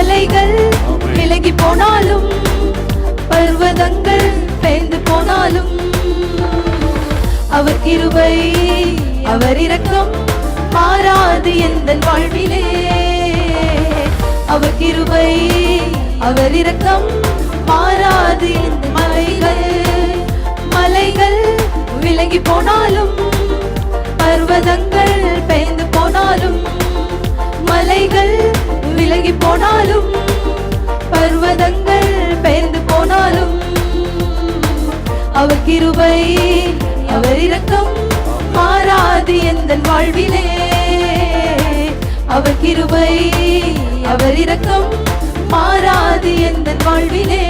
மலைகள் விலகி போனாலும் பர்வதங்கள் பெய்ந்து போனாலும் அவர் கிருபை அவர் இரக்கம் மாறாது எந்த வாழ்விலே. அவர் கிருபை அவர் இரக்கம் மாறாது எந்த மலைகள். மலைகள் விலகி போனாலும் பர்வதங்கள் பெய்ந்து போனாலும் மலைகள் விலகி போனாலும் பர்வதங்கள் பெயர்ந்து போனாலும் அவர் கிருபை அவர் இரக்கம் மாறாது எந்த வாழ்விலே. அவர் கிருபை அவர் இரக்கம் மாறாது எந்த வாழ்விலே.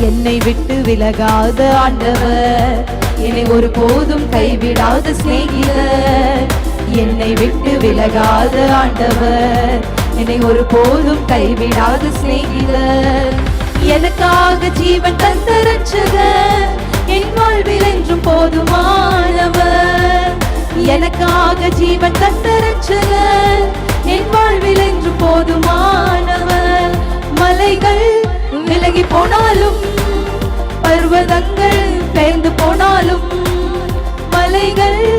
என்னை விட்டு விலகாத ஆண்டவர் என்னை ஒரு போதும் கைவிடாத சிநேகிதர். என்னை விட்டு விலகாத ஆண்டவர். என்னை ஒரு போதும் கைவிடாத சிநேகிதர். எனக்காக ஜீவன் தந்த ரட்சகர் என் வாழ்வில் என்றும் போதுமானவர். எனக்காக ஜீவன் தந்த ரட்சகர் என் வாழ்வில் என்றும் போதுமானவர். மலைகள் விலகி போனாலும் பர்வதங்கள் பெயர்ந்து போனாலும் மலைகள்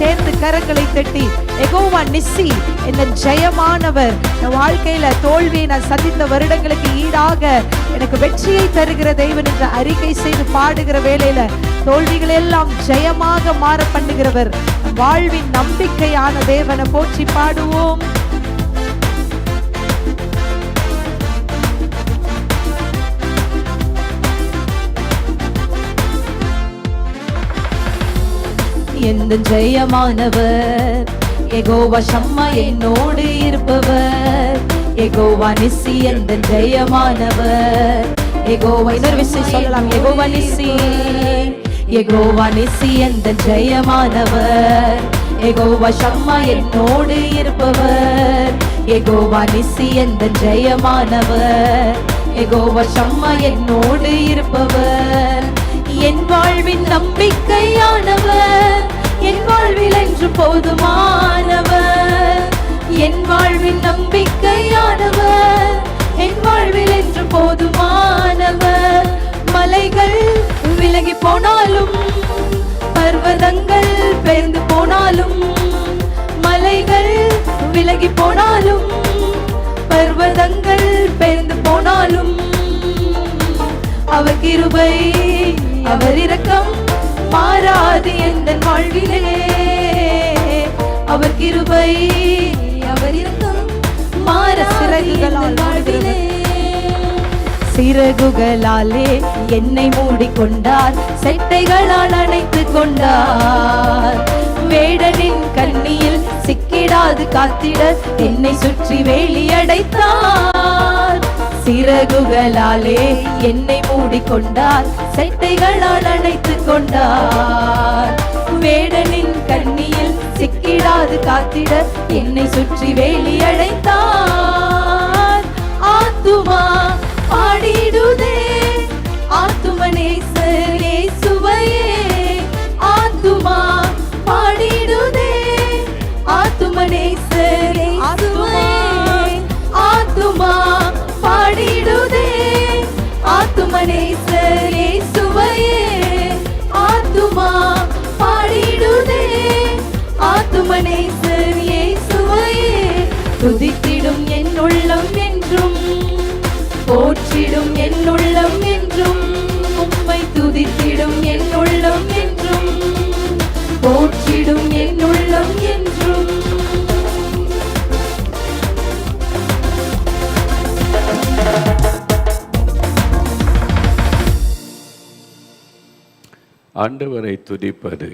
சேர்ந்து கரங்களை தட்டி எகோவா நிஸ்ஸி என்ன ஜெயமானவர். என் வாழ்க்கையில தோல்வியை நான் சந்தித்த வருடங்களுக்கு ஈடாக எனக்கு வெற்றியை தருகிற தெய்வன் என்ற அறிக்கை செய்து பாடுகிற வேலையில தோல்விகள் எல்லாம் ஜெயமாக மாற பண்ணுகிறவர். வாழ்வின் நம்பிக்கையான தேவனை போற்றி பாடுவோம். எந்த ஜெயமானவர்? எகோவா சம்மா என்னோடு இருப்பவர். எகோவா நிசி எந்த ஜெயமானவர்? எகோவா இன்னொரு விஷயம் சொல்லலாம். எகோவா நிசி எகோவா நிசி எந்த ஜெயமானவர்? எகோவா சம்மா என்னோடு இருப்பவர். எகோவா நிசி எந்த ஜெயமானவர்? எகோவா சம்மா என்னோடு இருப்பவர். என் வாழ்வின் நம்பிக்கை போதுமானவர். என் வாழ்வின் நம்பிக்கையானவர். என் வாழ்வில் என்று போதுமானவர். மலைகள் விலகி போனாலும் பர்வதங்கள் பெயர்ந்து போனாலும் மலைகள் விலகி போனாலும் பர்வதங்கள் பெயர்ந்து போனாலும் அவர் கிருபை அவர் இரக்கம் மாறாது எந்த வாழ்விலே. அவர் கிருபை அவர் இரக்கம் மாறாது எந்தன் வாழ்விலே. சிறகுகளாலே என்னை மூடிக்கொண்டார் செட்டைகளால் அணைத்துக் கொண்டார். வேடனின் கண்ணியில் சிக்கிடாது காத்திட என்னை சுற்றி வேலி அடைத்தார். சிறகுகளாலே என்னை மூடிக்கொண்டார் செட்டைகளால் அணைத்துக் கொண்டார். வேடனின் கண்ணியில் சிக்கிடாது காத்திட என்னை சுற்றி வேலி அடைத்தார் ஆத்துமா பாடிடுதே. ஆத்துமனே சரே சுவையே ஆத்துமா பாடிடுதே. ஆத்துமனே சரே ஆத்துமா பாடிடுதே. ஆத்துமனே ஆத்துமனேசர் இயேசுவையே துதித்திடும் என் உள்ளம் என்றும் போற்றிடும் என் உள்ளம் என்றும் உம்மை துதித்திடும் என் உள்ளம் என்றும் போற்றிடும் என் உள்ளம் என்றும். ஆண்டவரை துதிப்பது.